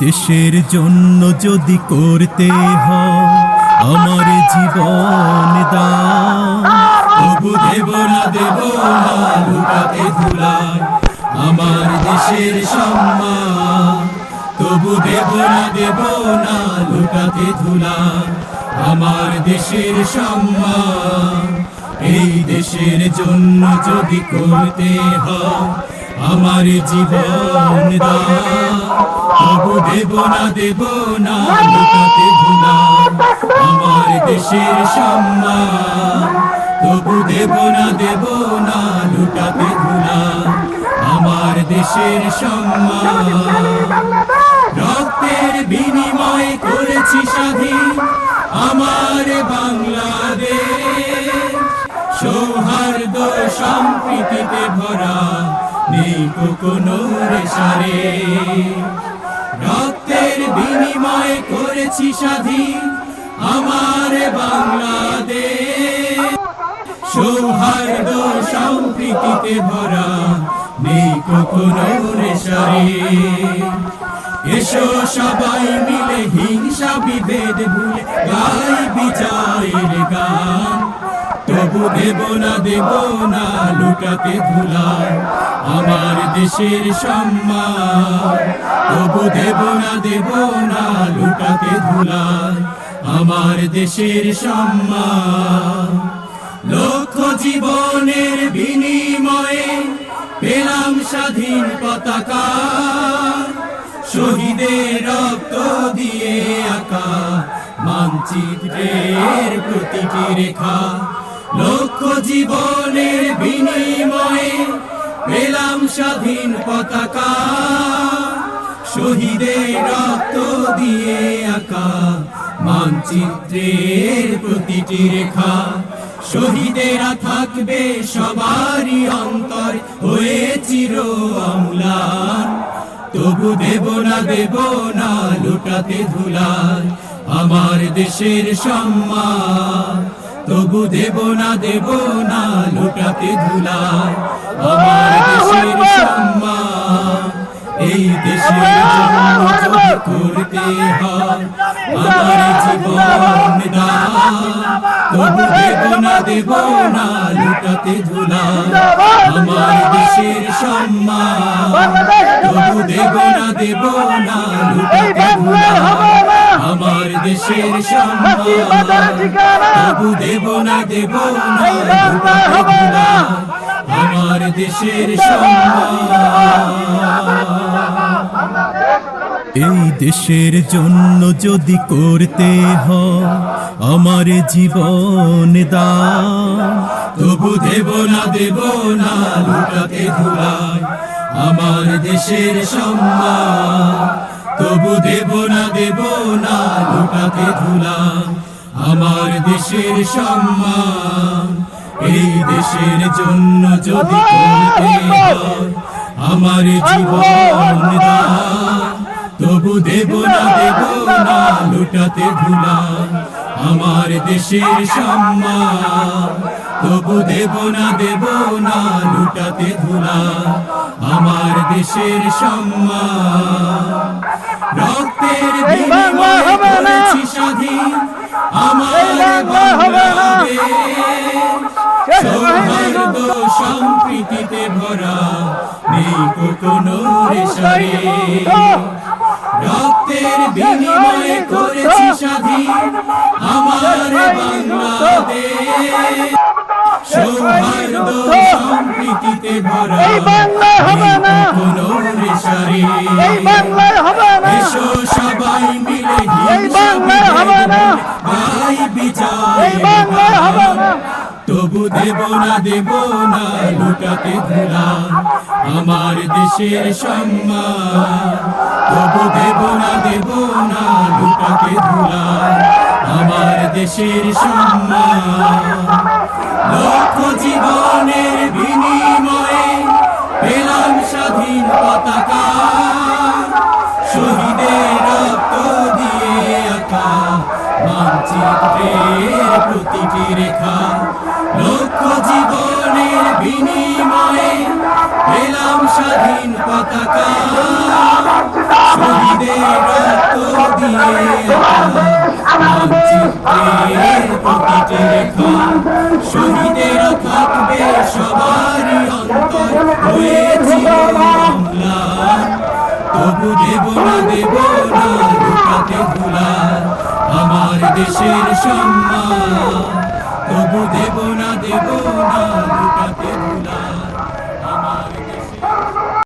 দেশের জন্য যদি করতে হয়, আমার জীবন দান তবু দেব না দেব না আমার দেশের সম্মান। তবু দেব না দেব না, লুটাতে ধুলায় আমার দেশের সম্মান। এই দেশের জন্য যদি করতে হয় আমার জীবন দান তবু দেব না দেব না ধুলায় আমার দেশের সম্মান। তবু দেব না দেব না লুটাতে ধুলায় আমার দেশের সম্মান। রক্তের বিনিময় করেছি স্বাধীন আমার বাংলাদেশ। সৌহার্দ সম্প্রীতিতে ভরা। নেই কোনো রেশারে রক্তের বিনিময় করেছি স্বাধীন আমার বাংলাদেশ। সৌহার্দ্য সম্প্রীতিতে ভরা নেই কোনো রেশারে এসো সবাই মিলে হিংসা বিভেদ ভুলে গাই বিচারের গান। তবু দেব না দেব না, লুটাতে ধুলায় আমার দেশের সম্মান। তবু দেব না দেব না, লুটাতে ধুলায় আমার দেশের সম্মান। লক্ষ জীবনের বিনিময়ে পেলাম স্বাধীন পতাকা। শহীদের রক্ত দিয়ে আঁকা মানচিত্রের প্রতিটি রেখা। লক্ষ জীবনের বিনিময়ে পেলাম স্বাধীন পতাকা। শহীদের রক্ত দিয়ে আঁকা মানচিত্রের প্রতিটি রেখা। শহীদেরা থাকবে সবারই অন্তর, হয়ে চির অম্লান তবু দেব না দেব না, লুটাতে ধুলায় আমার দেশের সম্মান। তবু দেব না দেব না লুটাতে ধুলায় আমার দেশের সম্মান এই দেশের জন্য করতে হয় আমার জীবন দান তবু দেব না দেব না লুটাতে ধুলায় আমার দেশের সম্মান তবু দেব না দেব না লুটাতে ধুলায় দেশের সম্মান। তবু দেব না দেব না আমার দেশের সম্মান। এই দেশের জন্য যদি করতে হয় আমার জীবন দান। তবু দেব না দেব না লুটাতে ধুলায়। আমার দেশের সম্মান। লুটাতে ধুলায় আমার দেশের সম্মান। এই দেশের জন্য যদি আমার জীবন তবু দেব না দেব না লুটাতে ধুলায় আমার দেশের সম্মান তবু দেব না দেব না লুটাতে ধুলায় আমার দেশের সম্মান। সৌহার্দ্য সম্প্রীতিতে ভরা নেই কোনো রেশারে রক্তের বিনিময় করেছি স্বাধীন আমার বাংলাদেশ। সৌহার্দ্য সম্প্রীতিতে ভরা এই বাংলায় হবে না। কোনো রেশারে এই বাংলায় হবে না। এসো সবাই মিলে এই বাংলায় হবে না। গাই বিচার দেব না দেব না, লুটাতে ধুলা আমার দেশের সম্মান। তবু দেব না দেব না, লুটাতে ধুলা আমার দেশের সম্মান। লক্ষ জীবনের বিনিময়ে পেলাম স্বাধীন পতাকা। শহীদের রক্ত দিয়ে আঁকা মানচিত্রের প্রতিটি রেখা। লক্ষ জীবনের বিনিময়ে পেলাম স্বাধীন পতাকা। শহীদের রক্ত দিয়ে মানচিত্রের শহীদের থাকবে সবারই অন্তর হয়েছিল তবু দেব না দেব না আমার দেশের সম্মান। তবু দেব না দেব না লুটাতে ধুলার